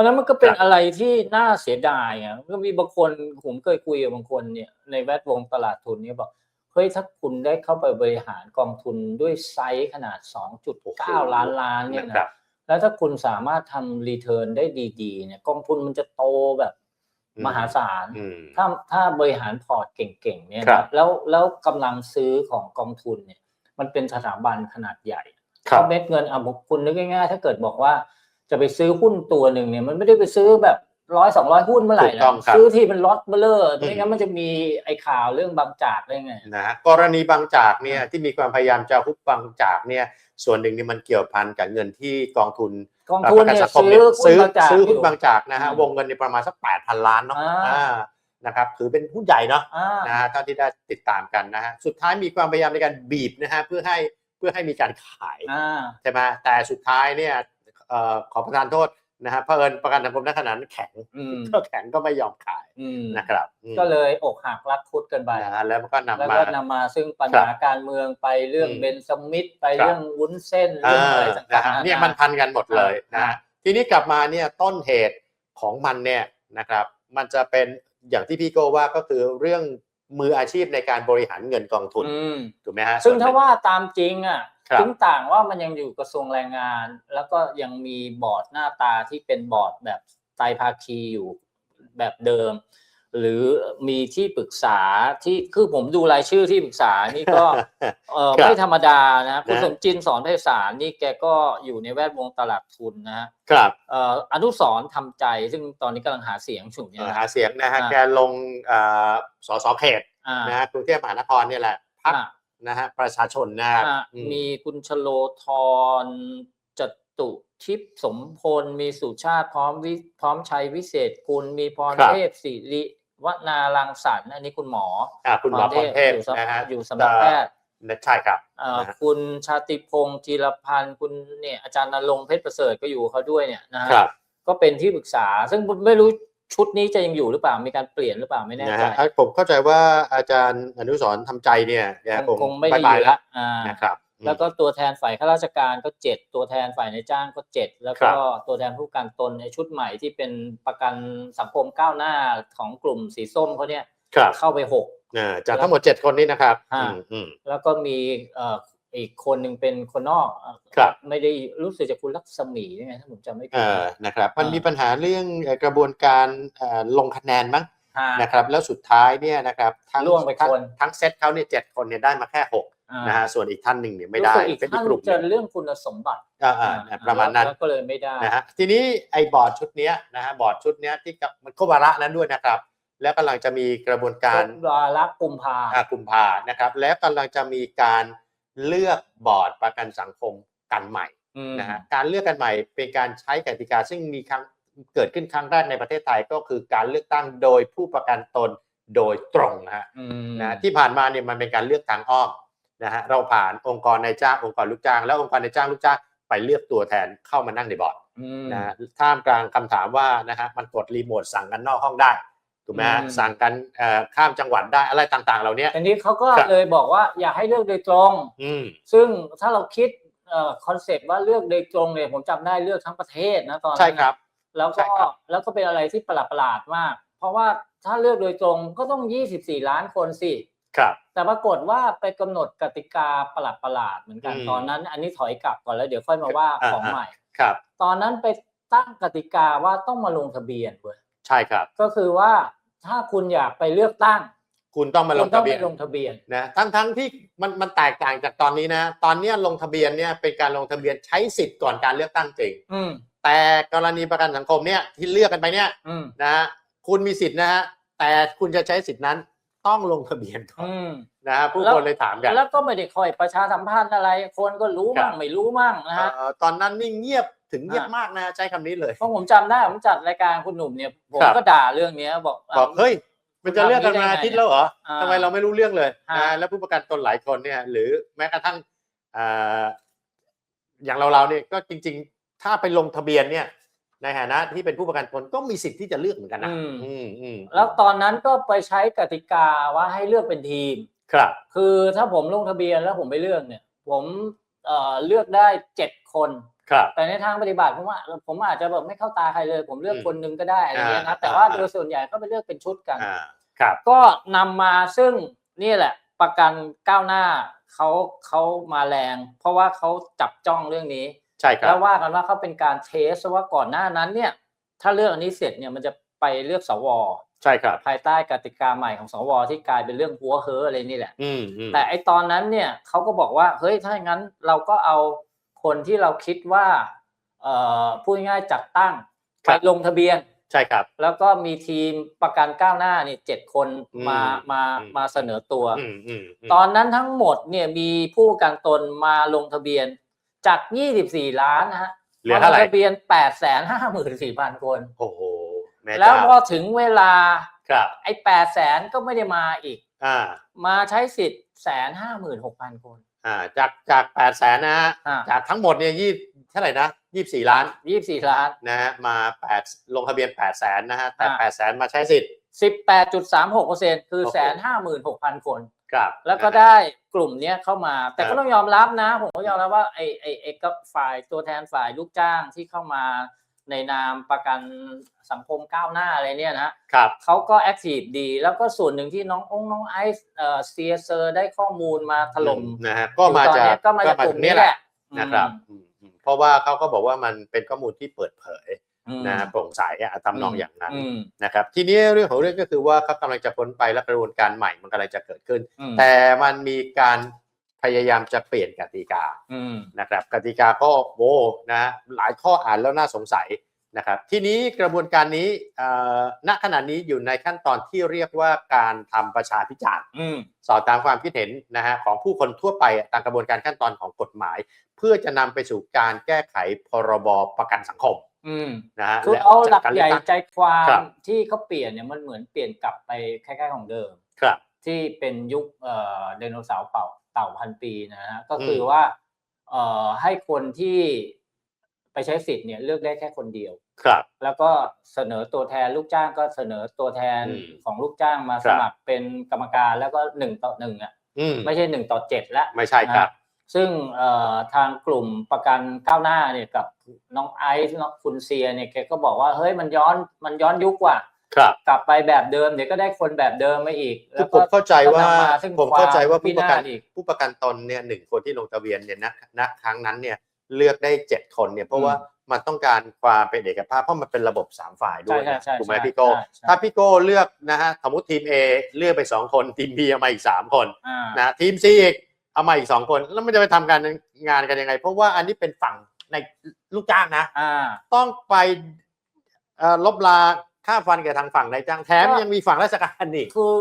ราะฉะนั้นมันก็เป็นครับอะไรที่น่าเสียดายอะก็มีบางคนผมเคยคุยกับบางคนเนี่ยในแวดวงตลาดทุนเนี่ยบอกเฮ้ยถ้าคุณได้เข้าไปบริหารกองทุนด้วยไซส์ขนาด 2.9 ล้านล้านเนี่ยนะครันะบแล้วถ้าคุณสามารถทำรีเทิร์นได้ดีๆเนี่ยกองทุนมันจะโตแบบอืมมหาศาลอืมถ้าถ้าบริหารพอร์ตเก่งๆเนี่ยครันะบแล้วแล้วกำลังซื้อของกองทุนเนี่ย มันเป็นสถาบันขนาดใหญ่ครับเม็ดเงินอะคุณนึกง่ายๆ ถ้าเกิดบอกว่า จะไปซื้อหุ้นตัวหนึ่งเนี่ยมันไม่ได้ไปซื้อแบบร้อยสองร้อยหุ้นเมื่อไหร่ถูกต้องครับซื้อที่เป็นล็อตเบลเลอร์อืมไม่งั้นมันจะมีไอ้ข่าวเรื่องบางจากได้ไงนะฮะกรณีบางจากเนี่ยที่มีความพยายามจะฮุบบางจากเนี่ยส่วนหนึ่งนี่มันเกี่ยวพันกับเงินที่กองทุนกองทุนประกันเนี่ยสังคมซื้อเนี่ยหุ้นซื้อบางจากซื้อหุ้นบางจากนะฮะอืมวงเงินในประมาณสักแปดพันล้านเนาะอ่าอ่านะครับถือเป็นหุ้นใหญ่เนาะอ่านะฮะเท่าที่ได้ติดตามกันนะฮะสุดท้ายมีความพยายามในการบีบนะฮะเพื่อให้เพื่อให้มีการขายอ่าใช่ไหมแต่สุดท้ายเนี่ยเอ่อ ขอประทานโทษนะฮะเผอิญประกันสังคมณขณะนั้นแข็งอืมก็แข็งก็ไม่ยอมขายอืมนะครับอืมก็เลยอกหักรักคุดกันไปนะฮะแล้วมันก็นำแล้วมาก็นำมาซึ่งปัญหาการเมืองไปเรื่องอืมเบนสมิธไปครับเรื่องวุ้นเส้นเรื่องอะไรอ่าต่านะงฮะๆเนี่ยมันพันกันหมดเลยนะอ่าฮะทีนี้กลับมาเนี่ยต้นเหตุของมันเนี่ยนะครับ มันจะเป็นอย่างที่พี่โกว่าก็คือเรื่องมืออาชีพในการบริหารเงินกองทุนอืมถูกไหมฮะซึ่งส่นหถ้านึ่ว่าตามจริงอะครับ ถึงต่างว่ามันยังอยู่กระทรวงแรงงาน แล้วก็ยังมีบอร์ดหน้าตาที่เป็นบอร์ดแบบไตรภาคีอยู่แบบเดิม หรือมีที่ปรึกษาที่คือผมดูรายชื่อที่ปรึกษานี่ก็เออครับไม่ธรรมดานะคุณนะสมจินสอนไพศาลนี่แกก็อยู่ในแวดวงตลาดทุนนะฮะครับเอ่ออนุสรณ์ทำใจซึ่งตอนนี้กำลังหาเสียงฉุเนี่ยเอ่อนะหาเสียงนะฮะอ่าแกลงเอ่อสสเขตอ่านะฮะกรุงเทพมหานครเนี่ยแหละพักอ่า นะฮะประชาชนนะครับอะอืมีคุณชโลธรจตุทิพย์สมพล มีสุชาติพร้อมวิพร้อมชัยวิเศษกุลมีพรครับเทพสิริวนารังสรรค์อันนี้คุณหมออ่าคุณหมอพรเทพอยู่สำนะฮะอยู่สำนักแพทย์ ใช่ครับ เอ่อนะฮะ คุณชาติพงศ์จีรพันธ์คุณเนี่ยอาจารย์นรงค์เพชรประเสริฐก็อยู่กับเขาด้วยเนี่ยนะฮะครับ ก็เป็นที่ปรึกษา ซึ่งไม่รู้ ชุดนี้จะยังอยู่หรือเปล่ามีการเปลี่ยนหรือเปล่าไม่แน่นะใจฮะผมเข้าใจว่าอาจารย์อนุสรณ์ทำใจเนี่ยแกคงคงไม่ได้บาอยยู่ๆละอ่านะครับอืมแล้วก็ตัวแทนฝ่ายข้าราชการก็เจ็ดตัวแทนฝ่ายนายจ้างก็เจ็ดแล้วครัก็บตัวแทนผู้ประกันตนในชุดใหม่ที่เป็นประกันสังคมก้าวหน้าของกลุ่มสีส้มเขาเนี่ยครับเข้าไปหกอ่าจากทั้งหมดเจ็ดคนนี้นะครับอ่าอืมอืมแล้วก็มีเอ่ออีกคนหนึ่งเป็นคนนอกเอ่อครับไม่ได้รู้สึกจะคุณลักษมีนี่ไงถ้าผมจำไม่ผิเอ่ดอนะครับมันอ่ามีมีปัญหาเรื่องเอ่อกระบวนการเอ่อลงคะแนนมั้งฮะนะครับแล้วสุดท้ายเนี่ยนะครับทั้งล่วงไปทั้คนทั้งเซตเขาเนี่ยเจ็ดคนเนี่ยได้มาแค่หกอ่านะฮะส่วนอีกท่านหนึ่งเนี่ยไม่ได้รู้สึกอีกเป็นอีท่ากนกลุ่มหจะนึ่งเรื่องคุณสมบัติอ่าอ่าอ่าประมาณนั้นแล้วก็เลยไม่ได้นะฮะทีนี้ไอ้บอร์ดชุดเนี้ยนะฮะบอร์ดชุดเนี้ยที่กับมันก็วาระนั้นด้วยนะครับ แล้วกำลังจะมีกระบวนการวาระกุมภาอากุมภานะครับ แล้วกำลังจะมีการ เลือกบอร์ดประกันสังคมกันใหม่อืมนะฮะการเลือกกันใหม่เป็นการใช้กติกา ซึ่งมีครั้งเกิดขึ้นครั้งแรกในประเทศไทยก็คือการเลือกตั้งโดยผู้ประกันตนโดยตรงนะฮะอืมนะที่ผ่านมาเนี่ยมันเป็นการเลือกทางอ้อมนะฮะเราผ่านองค์กรนายจ้างองค์กรลูกจ้าง แล้วองค์กรนายจ้างลูกจ้างไปเลือกตัวแทนเข้ามานั่งในบอร์ดอืมนะฮะท่ามกลางคำถามว่านะฮะมันกดรีโมทสั่งกันนอกห้องได้ ถูกไหมฮะอืมสั่งกันเอ่อข้ามจังหวัดได้อะไรต่างๆ เหล่านี้ทีนี้เขาก็ครับเลยบอกว่าอยากให้เลือกโดยตรงอืมซึ่งถ้าเราคิดเอ่อคอนเซปต์ว่าเลือกโดยตรงเนี่ยผมจำได้เลือกทั้งประเทศนะตอนนั้นใช่ครับ แล้วใช่ก็ครับแล้วก็เป็นอะไรที่ประหลาดประหลาดๆมาก เพราะว่าถ้าเลือกโดยตรงก็ต้อง 24 ล้านคนสิครับ แต่ปรากฏว่าไปกำหนดกติกาประหลาดประหลาดๆเหมือนกันอืมตอนนั้น อันนี้ถอยกลับก่อนแล้วเดี๋ยวค่อยมาว่าอ่าของใหม่ครับ ตอนนั้นไปตั้งกติกาว่าต้องมาลงทะเบียนเว้ยใช่ครับ ก็คือว่า ถ้าคุณอยากไปเลือกตั้ง คุณต้องมาลคุงณต้อทะงเบีไปยนลงทะเบียนนะทั้งทั้งที่มันมันแตกต่างจากตอนนี้นะ ตอนเนี้ยลงทะเบียนเนี่ยเป็นการลงทะเบียนใช้สิทธิ์ก่อนการเลือกตั้งจริงอืมแต่กรณีประกันสังคมเนี่ยที่เลือกกันไปเนี่ยอืมนะฮะคุณมีสิทธิ์นะฮะแต่คุณจะใช้สิทธิ์นั้นต้องลงทะเบียนก่อนอืมนะฮะผู้แล้วคนเลยถามกัน แล้วก็ไม่ได้ค่อยประชาสัมพันธ์อะไร คนก็รู้มั่งครับไม่รู้มั่งนะฮะเอ่อตอนนั้นนี่เงียบ ถึงเงียบอะมากนะใช้คำนี้เลยเพราะผมจำได้ผมจัดรายการคุณหนุ่มเนี่ยผมครับก็ด่าเรื่องเนี้ยบอกบอกเฮ้ยมันจะเลือกกันมาทำอย่างนี้ได้ไงอาทิตย์แล้วเหรออ่าทำไมเราไม่รู้เรื่องเลยอ่านะแล้วผู้ประกันตนหลายคนเนี่ย หรือแม้กระทั่งอ่าอย่างเราเราๆเนี่ยก็จริง ๆ ถ้าไปลงทะเบียนเนี่ยในฐานะที่เป็นผู้ประกันตนก็มีสิทธิ์ที่จะเลือกเหมือนกันนะอืมอืมอืมแล้วตอนนั้นก็ไปใช้กติกาว่าให้เลือกเป็นทีม ครับ คือถ้าผมลงทะเบียนแล้วผมไปเลือกเนี่ย ผมเอ่อเลือกได้เจ็ดคน ครับ แต่ในทางปฏิบัติผมว่าผมอาจจะแบบไม่เข้าตาใครเลย ผมเลือกอืมคนหนึงก็ได้อะไรเงี้ยอ่านะแต่ว่าอ่าโดยส่วนใหญ่ก็ไปเลือกเป็นชุดกันอ่าครับ ก็นำมาซึ่งนี่แหละ ประกันก้าวหน้าเขาเขามาแรง เพราะว่าเขาจับจ้องเรื่องนี้ใช่ครัแล้บวว่ากันว่าเขาเป็นการเทสว่าก่อนหน้านั้นเนี่ย ถ้าเลือกอันนี้เสร็จเนี่ยมันจะไปเลือกสวใช่ครับภายใต้กติกาใหม่ของสวที่กลายเป็นเรื่องหัวเฮออะไรนี่แหละอืมอืมแต่ไอตอนนั้นเนี่ยเขาก็บอกว่าเฮ้ยถ้าอย่างนั้นเราก็เอา คนที่เราคิดว่าเอ่อพูดง่ายๆจัดตั้งไปลงทะเบียนใช่ครับ แล้วก็มีทีมประกันก้าวหน้าเนี่ยเจ็ดคนอืมมามาอืมมาเสนอตัวอืมอืมมตอนนั้นทั้งหมดเนี่ยมีผู้ประกันตนมาลงทะเบียนจาก24ล้านนะฮะเหลือเท่าไหร่มลงทะเบียน8 5 4 0 0 0คน โอ้โหแม่แล้วเจ้าพอถึงเวลาครับไอ้8แสนก็ไม่ได้มาอีกอ่ามาใช้สิทธิ์แสนห้าหมื่นหกพันคน อ่าจากจากแปดแสนนะฮะอ่า จากทั้งหมดเนี่ยยี่เท่าไหร่นะยี่สี่ล้านยี่สิบสี่ล้าน นะฮะมาแปดลงทะเบียนแปดแสนนะฮะแต่อ่า แปดแสนมาใช้สิทธิ์ สิบแปดจุดสามหกเปอร์เซ็นคือโอ้โห แสนห้าหมื่นหกพันคน ครับแล้วก็นะฮะ ได้กลุ่มเนี้ยเข้ามา แต่ครัก็บต้องยอมรับนะ ผมก็ยอมรับว่าไอ้ไอ้ไอ้กับฝ่ายตัวแทนฝ่ายลูกจ้างที่เข้ามา ในนามประกันสังคมก้าวหน้าอะไรเนี่ยนะครับเขาก็แอคทีฟดี แล้วก็ส่วนหนึ่งที่น้ององค์น้องไอซ์เอ่อเซียเซอร์ได้ข้อมูลมาถล่มนะฮะก็มาอยู่ตอนจากเนี้ยก็มาจากกลุ่มนี้แหละนะครับอืมอืมเพราะว่าเขาก็บอกว่ามันเป็นข้อมูลที่เปิดเผยอืมนะโปร่งใสอะทำนองอย่างนั้นอืมนะครับ ทีนี้เรื่องของเรื่องก็คือว่าเขากำลังจะพ้นไปและกระบวนการใหม่มันกำลังจะเกิดขึ้นอืมแต่มันมีการ พยายามจะเปลี่ยนกติกาอืมนะครับกติกาก็โอ้นะหลายข้ออ่านแล้วน่าสงสัยนะครับทีนี้กระบวนการนี้เอ่อณขณะนี้อยู่ในขั้นตอนที่เรียกว่าการทำประชาพิจารณ์อืมสอบตามความคิดเห็นนะฮะของผู้คนทั่วไปอะตามกระบวนการขั้นตอนของกฎหมาย เพื่อจะนำไปสู่การแก้ไขพรบประกันสังคมอืมนะฮะคือและเอาหลักจากรใหญ่เลือกตั้งใจความครับที่เขาเปลี่ยนเนี่ยมันเหมือนเปลี่ยนกลับไปคล้ายๆของเดิมครับที่เป็นยุคเอ่อไดโนเสาร์เป่าเต่าพันปีนะฮะก็คืออมว่าเอ่อให้คนที่ไปใช้สิทธิ์เนี่ยเลือกได้แค่คนเดียว ครับ แล้วก็เสนอตัวแทนลูกจ้างก็เสนอตัวแทนอืมของลูกจ้างมาคสรับมัครเป็นกรรมการแล้วก็หนึ่งต่อหนึ่งอะอืมไม่ใช่หนึ่งต่อเจ็ดแล้วไม่ใช่ครับนะซึ่งเอ่อทางกลุ่มประกันก้าวหน้าเนี่ยกับน้องไอซ์น้องคุณเซียเนี่ยแกก็บอกว่าเฮ้ยมันย้อนมันย้อนยุคว่ะ ครับกลับไปแบบเดิมเดี๋ยวก็ได้คนแบบเดิมมาอีกคืแล้อวผก็มเข้าใจว่าก็นำมาซึ่งผมเข้าใจว่าความผู้ประกันวินาศอีกผู้ประกันตนเนี่ยหนึ่งคนที่ลงทะเบียนเนี่ยนะณครั้งนั้นเนี่ยเลือกได้เจ็ดคนเนี่ยเพราะว่ามันต้องการความเป็นเอกภาพเพราะมันเป็นระบบสามฝ่ายด้วยใช่นะใช่ถูกไหมใช่พี่โก้ใช่ใช่ถ้าพี่โก้เลือกนะฮะสมมติทีม A เลือกไปสองคนทีม B เอามาอีกสามคนอ่านะทีม C อีกเอามาอีกสองคน แล้วมันจะไปทำการงานกันยังไง เพราะว่าอันนี้เป็นฝั่งในลูกจ้างนะอ่าต้องไปเอ่อลบลา ค่าฟันกับทางฝั่งนายจ้างแถมยังมีฝั่งราชการอีกคือ